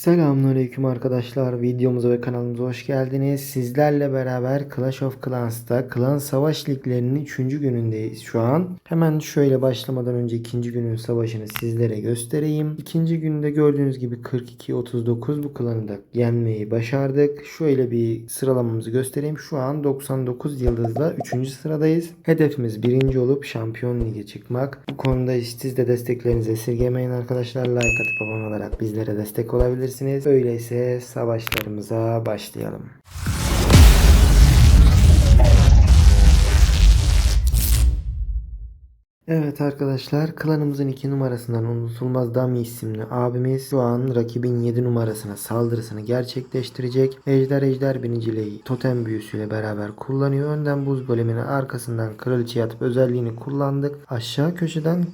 Selamünaleyküm arkadaşlar. Videomuza ve kanalımıza hoş geldiniz. Sizlerle beraber Clash of Clans'ta Klan Savaş Liglerinin 3. günündeyiz şu an. Hemen şöyle başlamadan önce ikinci günün savaşını sizlere göstereyim. İkinci günde gördüğünüz gibi 42-39 bu klanı da yenmeyi başardık. Şöyle bir sıralamamızı göstereyim. Şu an 99 yıldızla 3. sıradayız. Hedefimiz birinci olup Şampiyon Lig'e çıkmak. Bu konuda siz de desteklerinizi esirgemeyin arkadaşlar. Like atıp abone olarak bizlere destek olabilirsiniz. Öyleyse savaşlarımıza başlayalım. Evet arkadaşlar klanımızın 2 numarasından unutulmaz Dami isimli abimiz şu an rakibin 7 numarasına saldırısını gerçekleştirecek. Ejder Ejder biniciliği totem büyüsüyle beraber kullanıyor. Önden buz golemini arkasından kraliçeye atıp özelliğini kullandık. Aşağı köşeden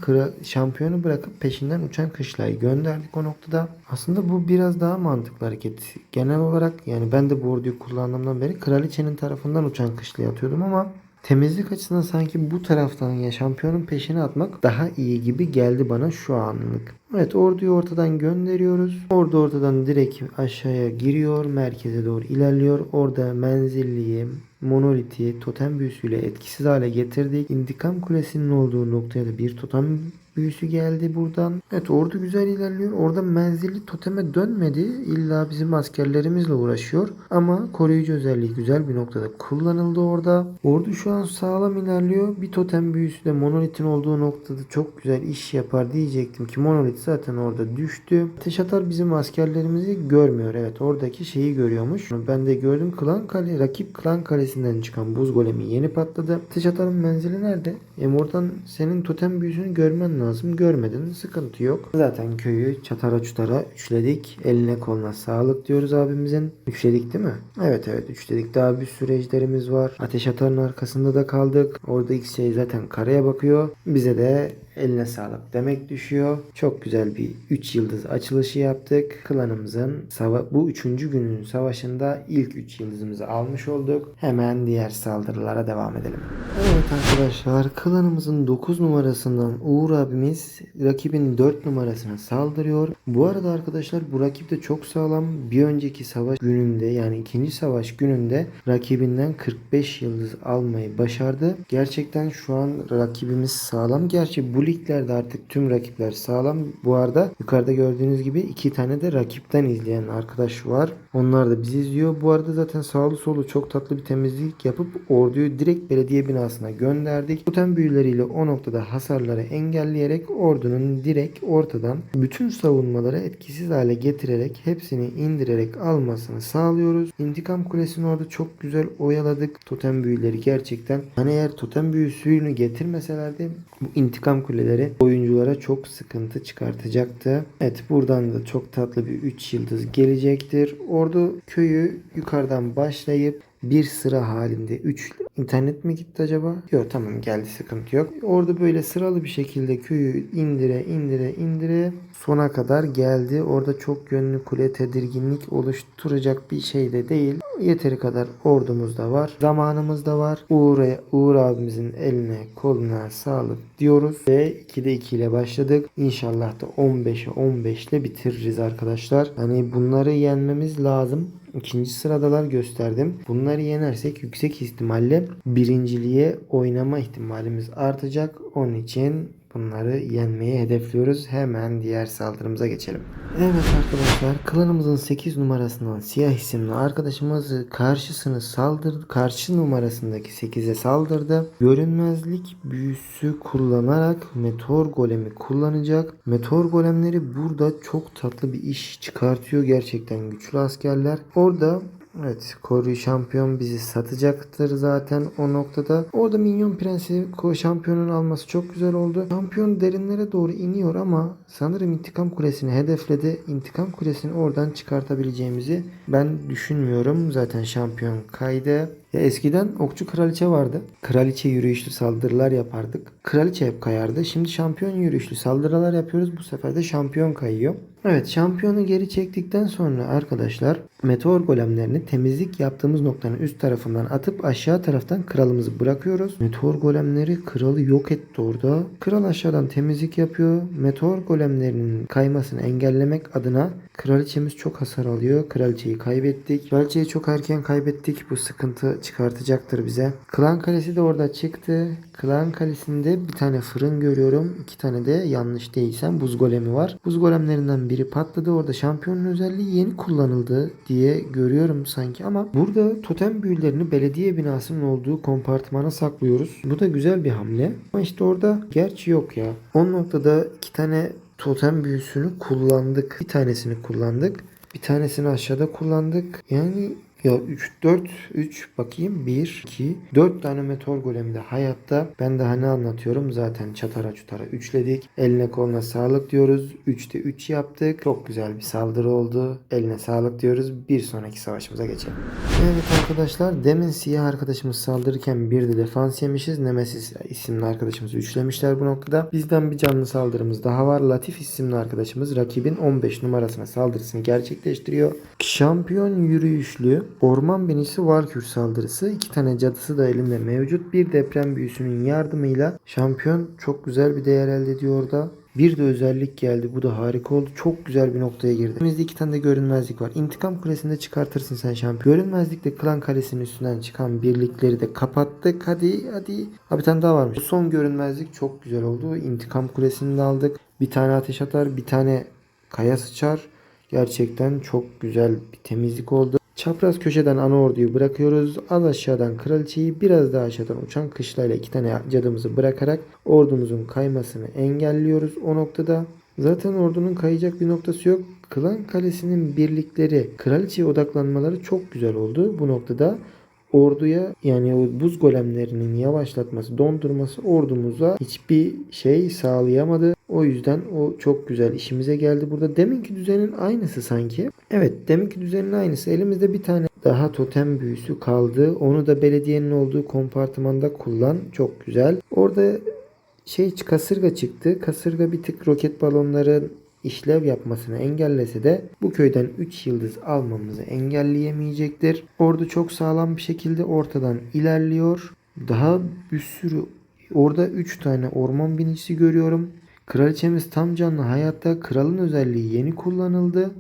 şampiyonu bırakıp peşinden uçan kışlayı gönderdik o noktada. Aslında bu biraz daha mantıklı hareket. Genel olarak yani ben de bu orduyu kullandığımdan beri kraliçenin tarafından uçan kışlayı atıyordum ama Temizlik açısından sanki bu taraftan ya şampiyonun peşine atmak daha iyi gibi geldi bana şu anlık. Evet orduyu ortadan gönderiyoruz. Ordu ortadan direkt aşağıya giriyor. Merkeze doğru ilerliyor. Orada menzilliyi, monoliti totem büyüsüyle etkisiz hale getirdik. İntikam kulesinin olduğu noktaya da bir totem büyüsü geldi buradan. Evet ordu güzel ilerliyor. Orada menzilli toteme dönmedi. İlla bizim askerlerimizle uğraşıyor. Ama koruyucu özelliği güzel bir noktada kullanıldı orada. Ordu şu an sağlam ilerliyor. Bir totem büyüsü de monolitin olduğu noktada çok güzel iş yapar diyecektim ki monolit zaten orada düştü. Ateş atar bizim askerlerimizi görmüyor. Evet oradaki şeyi görüyormuş. Ben de gördüm klan kale, rakip klan kalesinden çıkan buz golemi yeni patladı. Ateş atarın menzili nerede? Em oradan senin totem büyüsünü görmen lazım. Görmedin. Sıkıntı yok. Zaten köyü çatara çutara üçledik. Eline koluna sağlık diyoruz abimizin. Üçledik değil mi? Evet evet üçledik. Daha bir sürü ejderimiz var. Ateş atarın arkasında da kaldık. Orada X şey zaten karaya bakıyor. Bize de eline sağlık demek düşüyor. Çok güzel bir 3 yıldız açılışı yaptık. Klanımızın bu 3. günün savaşında ilk 3 yıldızımızı almış olduk. Hemen diğer saldırılara devam edelim. Evet arkadaşlar klanımızın 9 numarasından Uğur abimiz rakibin 4 numarasına saldırıyor. Bu arada arkadaşlar bu rakip de çok sağlam. Bir önceki savaş gününde yani ikinci savaş gününde rakibinden 45 yıldız almayı başardı. Gerçekten şu an rakibimiz sağlam. Gerçi bu liglerde artık tüm rakipler sağlam. Bu arada yukarıda gördüğünüz gibi iki tane de rakipten izleyen arkadaş var. Onlar da bizi izliyor. Bu arada zaten sağlı solu çok tatlı bir temizlik yapıp orduyu direkt belediye binasına gönderdik. Totem büyüleriyle o noktada hasarları engelleyerek ordunun direkt ortadan bütün savunmaları etkisiz hale getirerek hepsini indirerek almasını sağlıyoruz. İntikam kulesini orada çok güzel oyaladık. Totem büyüleri gerçekten hani eğer totem büyüsünü getirmeselerdi bu intikam kuleleri oyunculara çok sıkıntı çıkartacaktı. Evet buradan da çok tatlı bir 3 yıldız gelecektir. Ordu köyü yukarıdan başlayıp bir sıra halinde 3 internet mi gitti acaba? Yok tamam geldi sıkıntı yok. Orada böyle sıralı bir şekilde köyü indire indire indire sona kadar geldi. Orada çok yönlü kule tedirginlik oluşturacak bir şey de değil. Yeteri kadar ordumuz da var. Zamanımız da var. Uğur, Uğur abimizin eline koluna sağlık diyoruz. Ve 2'de 2 ile başladık. İnşallah da 15'e 15 ile bitiririz arkadaşlar. Hani bunları yenmemiz lazım. İkinci sıradalar gösterdim. Bunları yenersek yüksek ihtimalle birinciliğe oynama ihtimalimiz artacak. Onun için bunları yenmeyi hedefliyoruz. Hemen diğer saldırımıza geçelim. Evet arkadaşlar klanımızın 8 numarasından siyah isimli arkadaşımız karşısını saldırdı. Karşı numarasındaki 8'e saldırdı. Görünmezlik büyüsü kullanarak meteor golemi kullanacak. Meteor golemleri burada çok tatlı bir iş çıkartıyor. Gerçekten güçlü askerler. Orada Evet, Koru şampiyon bizi satacaktır zaten o noktada. Orada Minyon Prensi şampiyonun alması çok güzel oldu. Şampiyon derinlere doğru iniyor ama sanırım intikam kulesini hedefledi. İntikam kulesini oradan çıkartabileceğimizi ben düşünmüyorum. Zaten şampiyon kaydı. Ya eskiden okçu kraliçe vardı. Kraliçe yürüyüşlü saldırılar yapardık. Kraliçe hep kayardı. Şimdi şampiyon yürüyüşlü saldırılar yapıyoruz. Bu sefer de şampiyon kayıyor. Evet şampiyonu geri çektikten sonra arkadaşlar meteor golemlerini temizlik yaptığımız noktanın üst tarafından atıp aşağı taraftan kralımızı bırakıyoruz. Meteor golemleri kralı yok etti orada. Kral aşağıdan temizlik yapıyor. Meteor golemlerinin kaymasını engellemek adına Kraliçemiz çok hasar alıyor. Kraliçeyi kaybettik. Kraliçeyi çok erken kaybettik. Bu sıkıntı çıkartacaktır bize. Klan Kalesi de orada çıktı. Klan Kalesi'nde bir tane fırın görüyorum. iki tane de yanlış değilsem buz golemi var. Buz golemlerinden biri patladı. Orada şampiyonun özelliği yeni kullanıldı diye görüyorum sanki ama burada totem büyülerini belediye binasının olduğu kompartmana saklıyoruz. Bu da güzel bir hamle. Ama işte orada gerçi yok ya. 10 noktada iki tane totem büyüsünü kullandık. Bir tanesini kullandık. Bir tanesini aşağıda kullandık. Yani ya 3 4 3 bakayım 1 2 4 tane meteor golemi de hayatta. Ben daha ne anlatıyorum zaten çatara çutara üçledik. Eline koluna sağlık diyoruz. 3'te 3 yaptık. Çok güzel bir saldırı oldu. Eline sağlık diyoruz. Bir sonraki savaşımıza geçelim. Evet arkadaşlar demin siyah arkadaşımız saldırırken bir de defans yemişiz. Nemesis isimli arkadaşımızı üçlemişler bu noktada. Bizden bir canlı saldırımız daha var. Latif isimli arkadaşımız rakibin 15 numarasına saldırısını gerçekleştiriyor. Şampiyon yürüyüşlü orman binisi Valkür saldırısı. iki tane cadısı da elinde mevcut. Bir deprem büyüsünün yardımıyla şampiyon çok güzel bir değer elde ediyor orada. Bir de özellik geldi. Bu da harika oldu. Çok güzel bir noktaya girdi. Elimizde iki tane de görünmezlik var. İntikam kulesinde çıkartırsın sen şampiyon. Görünmezlikle klan kalesinin üstünden çıkan birlikleri de kapattık. Hadi hadi. Ha bir tane daha varmış. Son görünmezlik çok güzel oldu. İntikam kulesini de aldık. Bir tane ateş atar. Bir tane kaya sıçar. Gerçekten çok güzel bir temizlik oldu. Çapraz köşeden ana orduyu bırakıyoruz. Az aşağıdan kraliçeyi biraz daha aşağıdan uçan kışlayla iki tane cadımızı bırakarak ordumuzun kaymasını engelliyoruz o noktada. Zaten ordunun kayacak bir noktası yok. Klan kalesinin birlikleri kraliçeye odaklanmaları çok güzel oldu bu noktada. Orduya yani o buz golemlerinin yavaşlatması, dondurması ordumuza hiçbir şey sağlayamadı. O yüzden o çok güzel işimize geldi burada. Deminki düzenin aynısı sanki. Evet deminki düzenin aynısı. Elimizde bir tane daha totem büyüsü kaldı. Onu da belediyenin olduğu kompartımanda kullan. Çok güzel. Orada şey kasırga çıktı. Kasırga bir tık roket balonların işlev yapmasını engellese de bu köyden 3 yıldız almamızı engelleyemeyecektir. Ordu çok sağlam bir şekilde ortadan ilerliyor. Daha bir sürü orada 3 tane orman binicisi görüyorum. Kraliçemiz tam canlı hayatta. Kralın özelliği yeni kullanıldı.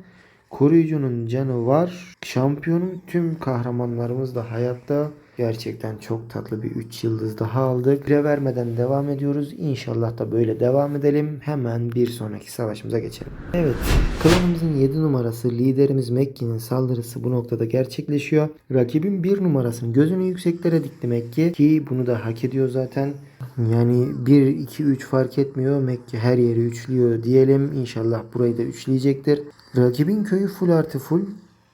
Koruyucunun canı var. Şampiyonun tüm kahramanlarımız da hayatta. Gerçekten çok tatlı bir 3 yıldız daha aldık. Bire vermeden devam ediyoruz. İnşallah da böyle devam edelim. Hemen bir sonraki savaşımıza geçelim. Evet. Klanımızın 7 numarası liderimiz Mekki'nin saldırısı bu noktada gerçekleşiyor. Rakibin 1 numarasını gözünü yükseklere dikti Mekki. Ki bunu da hak ediyor zaten. Yani 1, 2, 3 fark etmiyor. Mekki her yeri üçlüyor diyelim. İnşallah burayı da üçleyecektir. Rakibin köyü full artı full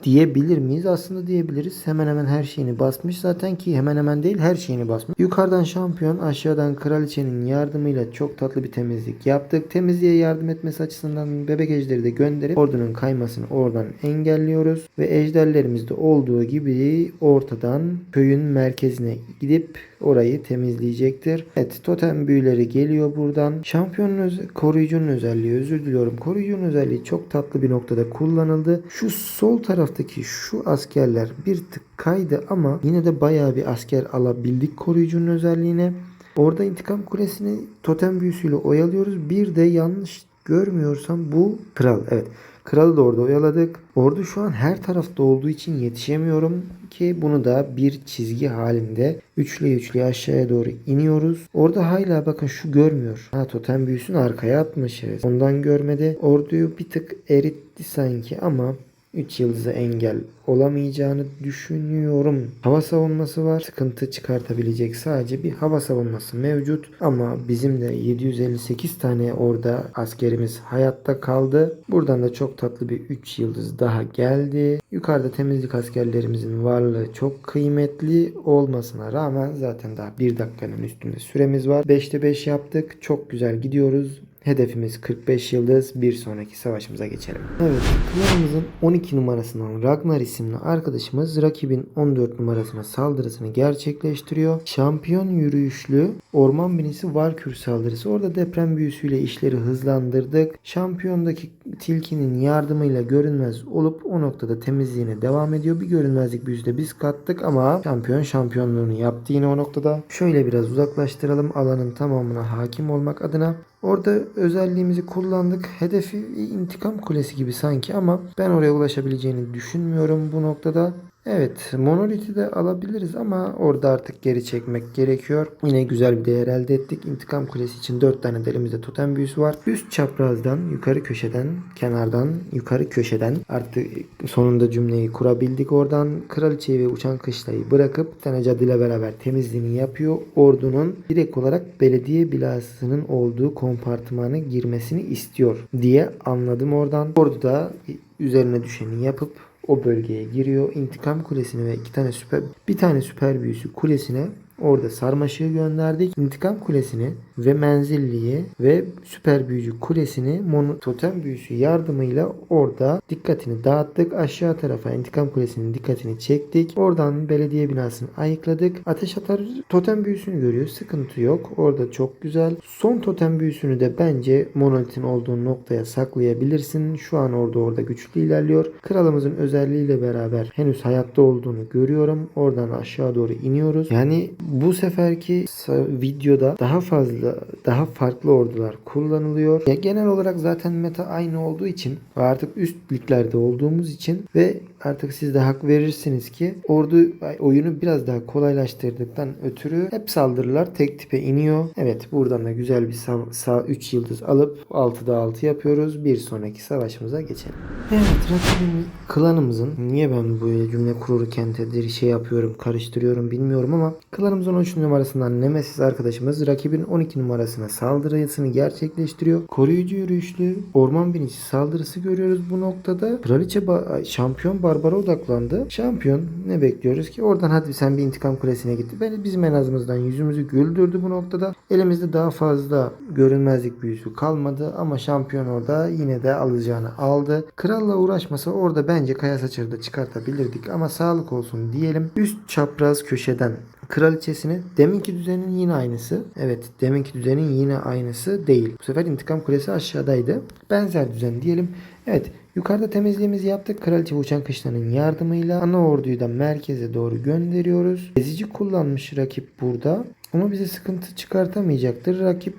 diyebilir miyiz? Aslında diyebiliriz. Hemen hemen her şeyini basmış zaten ki hemen hemen değil her şeyini basmış. Yukarıdan şampiyon aşağıdan kraliçenin yardımıyla çok tatlı bir temizlik yaptık. Temizliğe yardım etmesi açısından bebek ejderi de gönderip ordunun kaymasını oradan engelliyoruz. Ve ejderlerimizde olduğu gibi ortadan köyün merkezine gidip orayı temizleyecektir. Evet totem büyüleri geliyor buradan. Şampiyonun koruyucunun özelliği özür diliyorum. Koruyucunun özelliği çok tatlı bir noktada kullanıldı. Şu sol taraftaki şu askerler bir tık kaydı ama yine de bayağı bir asker alabildik koruyucunun özelliğine. Orada intikam kulesini totem büyüsüyle oyalıyoruz. Bir de yanlış görmüyorsam bu kral. Evet. Kralı da orada oyaladık. Ordu şu an her tarafta olduğu için yetişemiyorum ki bunu da bir çizgi halinde üçlü üçlü aşağıya doğru iniyoruz. Orada hala bakın şu görmüyor. Ha totem büyüsünü arkaya atmışız. Ondan görmedi. Orduyu bir tık eritti sanki ama 3 yıldızı engel olamayacağını düşünüyorum. Hava savunması var. Sıkıntı çıkartabilecek sadece bir hava savunması mevcut. Ama bizim de 758 tane orada askerimiz hayatta kaldı. Buradan da çok tatlı bir 3 yıldız daha geldi. Yukarıda temizlik askerlerimizin varlığı çok kıymetli olmasına rağmen zaten daha 1 dakikanın üstünde süremiz var. 5'te 5 yaptık. Çok güzel gidiyoruz. Hedefimiz 45 yıldız. Bir sonraki savaşımıza geçelim. Evet. Klanımızın 12 numarasından Ragnar isimli arkadaşımız rakibin 14 numarasına saldırısını gerçekleştiriyor. Şampiyon yürüyüşlü orman binisi Valkür saldırısı. Orada deprem büyüsüyle işleri hızlandırdık. Şampiyondaki tilkinin yardımıyla görünmez olup o noktada temizliğine devam ediyor. Bir görünmezlik büyüsü biz kattık ama şampiyon şampiyonluğunu yaptı yine o noktada. Şöyle biraz uzaklaştıralım alanın tamamına hakim olmak adına. Orada özelliğimizi kullandık. Hedefi intikam kulesi gibi sanki ama ben oraya ulaşabileceğini düşünmüyorum bu noktada. Evet, monoliti de alabiliriz ama orada artık geri çekmek gerekiyor. Yine güzel bir değer elde ettik. İntikam kulesi için 4 tane de elimizde totem büyüsü var. Üst çaprazdan, yukarı köşeden, kenardan, yukarı köşeden artık sonunda cümleyi kurabildik. Oradan kraliçeyi ve uçan kışlayı bırakıp bir tane cadıyla beraber temizliğini yapıyor. Ordunun direkt olarak belediye binasının olduğu kompartımana girmesini istiyor diye anladım oradan. Ordu da üzerine düşeni yapıp o bölgeye giriyor. İntikam kulesini ve iki tane süper bir tane süper büyüsü kulesine orada sarmaşığı gönderdik. İntikam kulesini ve menzilliyi ve süper büyücü kulesini mono, totem büyüsü yardımıyla orada dikkatini dağıttık. Aşağı tarafa intikam kulesinin dikkatini çektik. Oradan belediye binasını ayıkladık. Ateş atar totem büyüsünü görüyor. Sıkıntı yok. Orada çok güzel. Son totem büyüsünü de bence monolitin olduğu noktaya saklayabilirsin. Şu an orada orada güçlü ilerliyor. Kralımızın özelliğiyle beraber henüz hayatta olduğunu görüyorum. Oradan aşağı doğru iniyoruz. Yani bu seferki videoda daha fazla daha farklı ordular kullanılıyor. Ya genel olarak zaten meta aynı olduğu için ve artık üst liglerde olduğumuz için ve artık siz de hak verirsiniz ki ordu oyunu biraz daha kolaylaştırdıktan ötürü hep saldırılar tek tipe iniyor. Evet buradan da güzel bir sağ, sağ 3 yıldız alıp 6'da 6 yapıyoruz. Bir sonraki savaşımıza geçelim. Evet rakibin klanımızın niye ben böyle cümle kururken de şey yapıyorum karıştırıyorum bilmiyorum ama klanımızın 13 numarasından Nemesis arkadaşımız rakibin 12 numarasına saldırısını gerçekleştiriyor. Koruyucu yürüyüşlü orman binici saldırısı görüyoruz bu noktada. Kraliçe ba- şampiyon Barbara odaklandı. Şampiyon ne bekliyoruz ki? Oradan hadi sen bir intikam kulesine gitti. Böyle bizim en azımızdan yüzümüzü güldürdü bu noktada. Elimizde daha fazla görünmezlik büyüsü kalmadı ama şampiyon orada yine de alacağını aldı. Kralla uğraşmasa orada bence kaya saçarı da çıkartabilirdik ama sağlık olsun diyelim. Üst çapraz köşeden kraliçesini deminki düzenin yine aynısı. Evet deminki düzenin yine aynısı değil. Bu sefer intikam kulesi aşağıdaydı. Benzer düzen diyelim. Evet yukarıda temizliğimizi yaptık. Kraliçe uçan kışlanın yardımıyla ana orduyu da merkeze doğru gönderiyoruz. Ezici kullanmış rakip burada. Ama bize sıkıntı çıkartamayacaktır. Rakip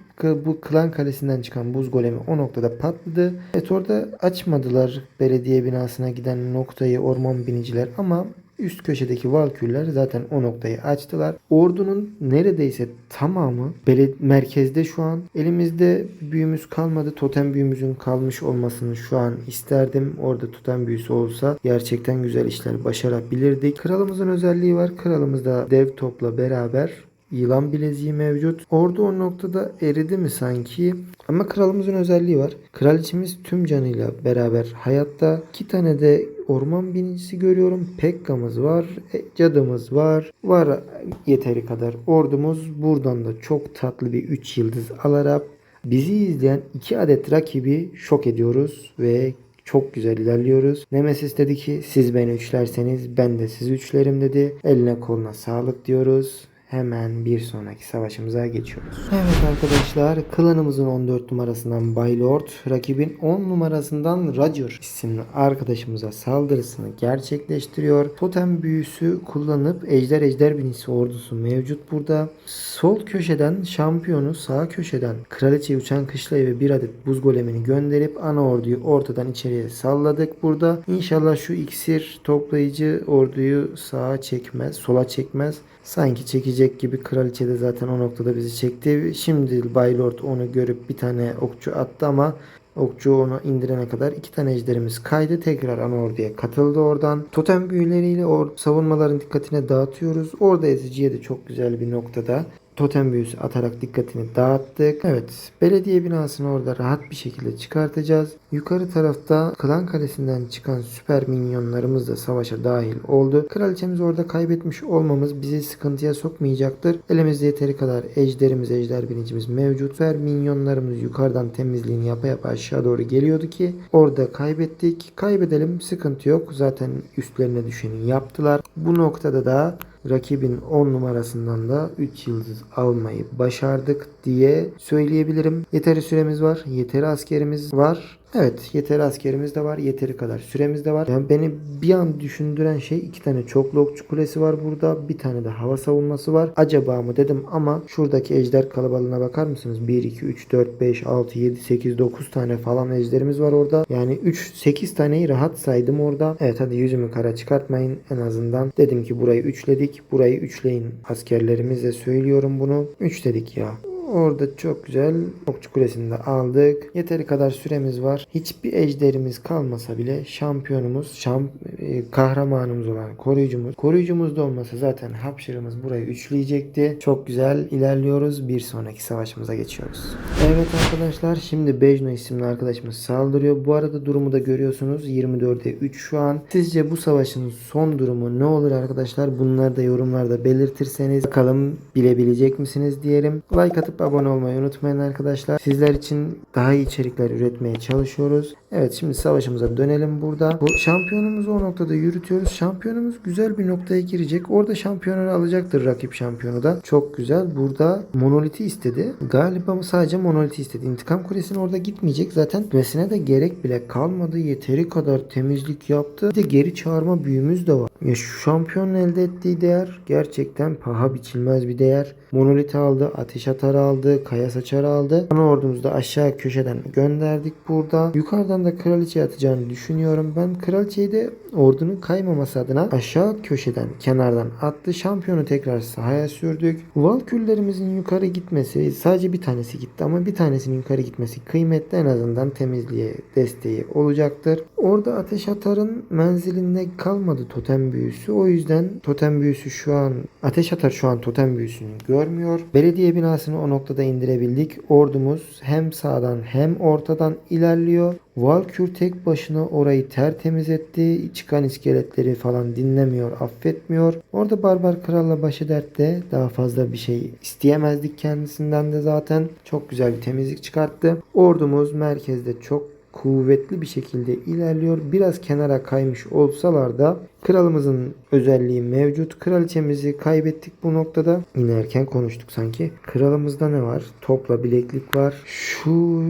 bu klan kalesinden çıkan buz golemi o noktada patladı. Evet orada açmadılar belediye binasına giden noktayı orman biniciler ama Üst köşedeki valküller zaten o noktayı açtılar. Ordunun neredeyse tamamı merkezde şu an. Elimizde büyümüz kalmadı. Totem büyümüzün kalmış olmasını şu an isterdim. Orada totem büyüsü olsa gerçekten güzel işler başarabilirdik. Kralımızın özelliği var. Kralımız da dev topla beraber Yılan bileziği mevcut. Orada o noktada eridi mi sanki? Ama kralımızın özelliği var. Kraliçemiz tüm canıyla beraber hayatta. İki tane de orman binicisi görüyorum. Pekka'mız var. e, Cadımız var. Var yeteri kadar ordumuz. Buradan da çok tatlı bir 3 yıldız alarak bizi izleyen 2 adet rakibi şok ediyoruz ve çok güzel ilerliyoruz. Nemesis dedi ki siz beni üçlerseniz ben de sizi üçlerim dedi. Eline koluna sağlık diyoruz. Hemen bir sonraki savaşımıza geçiyoruz. Evet arkadaşlar klanımızın 14 numarasından Baylord, rakibin 10 numarasından Roger isimli arkadaşımıza saldırısını gerçekleştiriyor. Totem büyüsü kullanıp ejder ejder binisi ordusu mevcut burada. Sol köşeden şampiyonu sağ köşeden kraliçe uçan kışlayı ve bir adet buz golemini gönderip ana orduyu ortadan içeriye salladık burada. İnşallah şu iksir toplayıcı orduyu sağa çekmez, sola çekmez. Sanki çekecek gibi kraliçe de zaten o noktada bizi çekti. Şimdi Baylord onu görüp bir tane okçu attı ama okçu onu indirene kadar iki tane ejderimiz kaydı. Tekrar ana orduya katıldı oradan. Totem büyüleriyle or- savunmaların dikkatine dağıtıyoruz. Orada eziciye de çok güzel bir noktada totem büyüsü atarak dikkatini dağıttık. Evet belediye binasını orada rahat bir şekilde çıkartacağız. Yukarı tarafta klan kalesinden çıkan süper minyonlarımız da savaşa dahil oldu. Kraliçemiz orada kaybetmiş olmamız bizi sıkıntıya sokmayacaktır. Elimizde yeteri kadar ejderimiz, ejder binicimiz mevcut. Süper minyonlarımız yukarıdan temizliğini yapa yapa aşağı doğru geliyordu ki orada kaybettik. Kaybedelim sıkıntı yok. Zaten üstlerine düşeni yaptılar. Bu noktada da rakibin 10 numarasından da 3 yıldız almayı başardık diye söyleyebilirim. Yeteri süremiz var. Yeteri askerimiz var. Evet yeteri askerimiz de var. Yeteri kadar süremiz de var. Yani beni bir an düşündüren şey iki tane çoklu okçu kulesi var burada. Bir tane de hava savunması var. Acaba mı dedim ama şuradaki ejder kalabalığına bakar mısınız? 1, 2, 3, 4, 5, 6, 7, 8, 9 tane falan ejderimiz var orada. Yani 3, 8 taneyi rahat saydım orada. Evet hadi yüzümü kara çıkartmayın en azından. Dedim ki burayı üçledik. Burayı üçleyin askerlerimize söylüyorum bunu. Üçledik ya. Orada çok güzel okçu kulesini de aldık. Yeteri kadar süremiz var. Hiçbir ejderimiz kalmasa bile şampiyonumuz, şamp e, kahramanımız olan koruyucumuz. Koruyucumuz da olmasa zaten hapşırımız burayı üçleyecekti. Çok güzel ilerliyoruz. Bir sonraki savaşımıza geçiyoruz. Evet arkadaşlar şimdi Bejno isimli arkadaşımız saldırıyor. Bu arada durumu da görüyorsunuz. 24'e 3 şu an. Sizce bu savaşın son durumu ne olur arkadaşlar? Bunları da yorumlarda belirtirseniz bakalım bilebilecek misiniz diyelim. Like atıp abone olmayı unutmayın arkadaşlar. Sizler için daha iyi içerikler üretmeye çalışıyoruz. Evet şimdi savaşımıza dönelim burada. Bu şampiyonumuzu o noktada yürütüyoruz. Şampiyonumuz güzel bir noktaya girecek. Orada şampiyonunu alacaktır rakip şampiyonu da. Çok güzel. Burada monoliti istedi. Galiba sadece monoliti istedi. İntikam kulesine orada gitmeyecek. Zaten gitmesine de gerek bile kalmadı. Yeteri kadar temizlik yaptı. Bir de geri çağırma büyümüz de var. Ya şu şampiyonun elde ettiği değer gerçekten paha biçilmez bir değer. Monolit aldı, ateş atarı aldı, kaya saçarı aldı. Ana ordumuzu da aşağı köşeden gönderdik burada. Yukarıdan da kraliçe atacağını düşünüyorum. Ben kraliçeyi de ordunun kaymaması adına aşağı köşeden kenardan attı. Şampiyonu tekrar sahaya sürdük. Valküllerimizin yukarı gitmesi sadece bir tanesi gitti ama bir tanesinin yukarı gitmesi kıymetli en azından temizliğe desteği olacaktır. Orada ateş atarın menzilinde kalmadı totem büyüsü. O yüzden totem büyüsü şu an ateş atar şu an totem büyüsünü görmüyor. Belediye binasını o noktada indirebildik. Ordumuz hem sağdan hem ortadan ilerliyor. Valkür tek başına orayı tertemiz etti. Çıkan iskeletleri falan dinlemiyor, affetmiyor. Orada Barbar Kral'la başı dertte. Daha fazla bir şey isteyemezdik kendisinden de zaten. Çok güzel bir temizlik çıkarttı. Ordumuz merkezde çok kuvvetli bir şekilde ilerliyor. Biraz kenara kaymış olsalar da kralımızın özelliği mevcut. Kraliçemizi kaybettik bu noktada. Yine konuştuk sanki. Kralımızda ne var? Topla bileklik var. Şu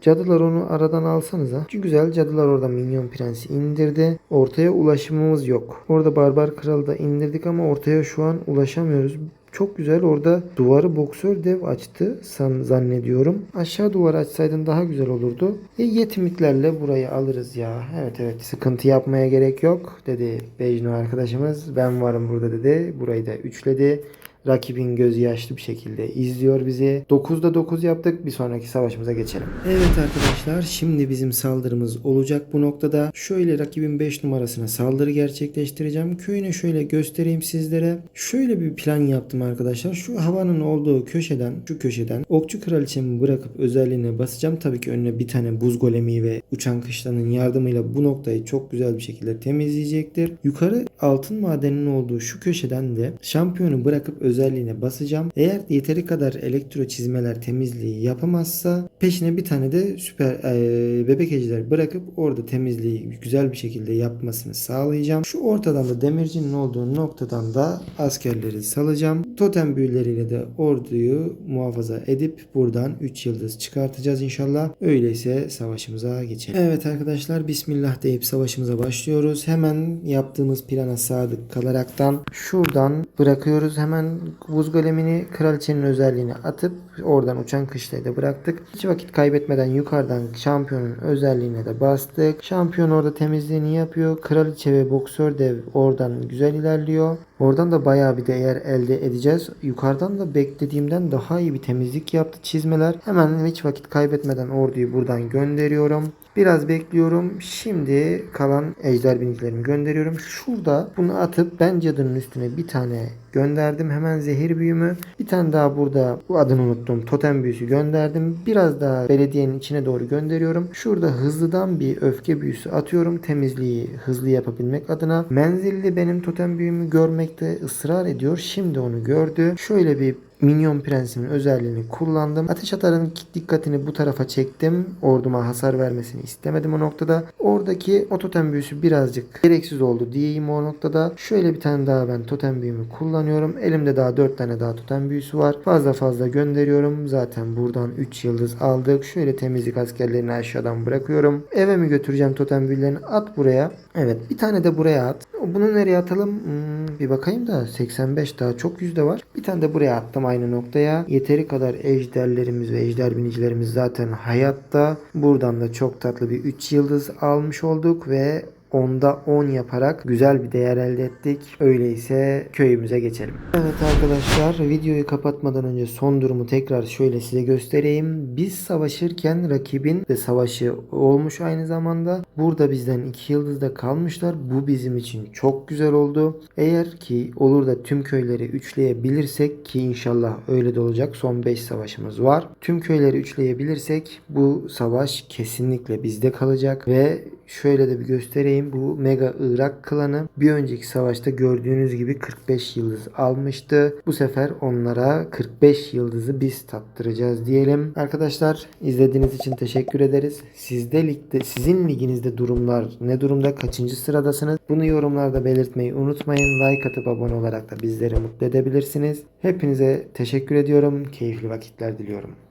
Cadılar onu aradan alsanıza. Çünkü güzel cadılar orada minyon prensi indirdi. Ortaya ulaşımımız yok. Orada barbar kralı da indirdik ama ortaya şu an ulaşamıyoruz. Çok güzel orada duvarı boksör dev açtı san, zannediyorum. Aşağı duvarı açsaydın daha güzel olurdu. E, yetmiklerle burayı alırız ya. Evet evet sıkıntı yapmaya gerek yok dedi Bejno arkadaşımız. Ben varım burada dedi. Burayı da üçledi. Rakibin gözü yaşlı bir şekilde izliyor bizi. 9'da 9 yaptık. Bir sonraki savaşımıza geçelim. Evet arkadaşlar şimdi bizim saldırımız olacak bu noktada. Şöyle rakibin 5 numarasına saldırı gerçekleştireceğim. Köyüne şöyle göstereyim sizlere. Şöyle bir plan yaptım arkadaşlar. Şu havanın olduğu köşeden, şu köşeden okçu kraliçemi bırakıp özelliğine basacağım. Tabii ki önüne bir tane buz golemi ve uçan kışlanın yardımıyla bu noktayı çok güzel bir şekilde temizleyecektir. Yukarı altın madeninin olduğu şu köşeden de şampiyonu bırakıp özelliğine basacağım. Eğer yeteri kadar elektro çizmeler temizliği yapamazsa peşine bir tane de süper e, bebek ejder bırakıp orada temizliği güzel bir şekilde yapmasını sağlayacağım. Şu ortadan da demircinin olduğu noktadan da askerleri salacağım. Totem büyüleriyle de orduyu muhafaza edip buradan 3 yıldız çıkartacağız inşallah. Öyleyse savaşımıza geçelim. Evet arkadaşlar bismillah deyip savaşımıza başlıyoruz. Hemen yaptığımız plana sadık kalaraktan şuradan bırakıyoruz. Hemen buz golemini kraliçenin özelliğini atıp oradan uçan kışlayı da bıraktık. Hiç vakit kaybetmeden yukarıdan şampiyonun özelliğine de bastık. Şampiyon orada temizliğini yapıyor. Kraliçe ve boksör dev oradan güzel ilerliyor. Oradan da bayağı bir değer elde edeceğiz. Yukarıdan da beklediğimden daha iyi bir temizlik yaptı çizmeler. Hemen hiç vakit kaybetmeden orduyu buradan gönderiyorum. Biraz bekliyorum. Şimdi kalan ejder binicilerimi gönderiyorum. Şurada bunu atıp ben cadının üstüne bir tane gönderdim. Hemen zehir büyümü. Bir tane daha burada bu adını unuttum. Totem büyüsü gönderdim. Biraz daha belediyenin içine doğru gönderiyorum. Şurada hızlıdan bir öfke büyüsü atıyorum. Temizliği hızlı yapabilmek adına. Menzilli benim totem büyümü görmekte ısrar ediyor. Şimdi onu gördü. Şöyle bir Minyon Prensi'nin özelliğini kullandım. Ateş atarın dikkatini bu tarafa çektim. Orduma hasar vermesini istemedim o noktada. Oradaki o totem büyüsü birazcık gereksiz oldu diyeyim o noktada. Şöyle bir tane daha ben totem büyümü kullanıyorum. Elimde daha 4 tane daha totem büyüsü var. Fazla fazla gönderiyorum. Zaten buradan 3 yıldız aldık. Şöyle temizlik askerlerini aşağıdan bırakıyorum. Eve mi götüreceğim totem büyülerini? At buraya. Evet bir tane de buraya at. Bunu nereye atalım? Hmm, bir bakayım da 85 daha çok yüzde var. Bir tane de buraya attım aynı noktaya. Yeteri kadar ejderlerimiz ve ejder binicilerimiz zaten hayatta. Buradan da çok tatlı bir 3 yıldız almış olduk ve onda 10 yaparak güzel bir değer elde ettik. Öyleyse köyümüze geçelim. Evet arkadaşlar videoyu kapatmadan önce son durumu tekrar şöyle size göstereyim. Biz savaşırken rakibin de savaşı olmuş aynı zamanda. Burada bizden 2 yıldızda kalmışlar. Bu bizim için çok güzel oldu. Eğer ki olur da tüm köyleri üçleyebilirsek ki inşallah öyle de olacak. Son 5 savaşımız var. Tüm köyleri üçleyebilirsek bu savaş kesinlikle bizde kalacak ve şöyle de bir göstereyim. Bu Mega Irak klanı bir önceki savaşta gördüğünüz gibi 45 yıldız almıştı. Bu sefer onlara 45 yıldızı biz tattıracağız diyelim. Arkadaşlar izlediğiniz için teşekkür ederiz. Sizde ligde sizin liginizde durumlar ne durumda? Kaçıncı sıradasınız? Bunu yorumlarda belirtmeyi unutmayın. Like atıp abone olarak da bizleri mutlu edebilirsiniz. Hepinize teşekkür ediyorum. Keyifli vakitler diliyorum.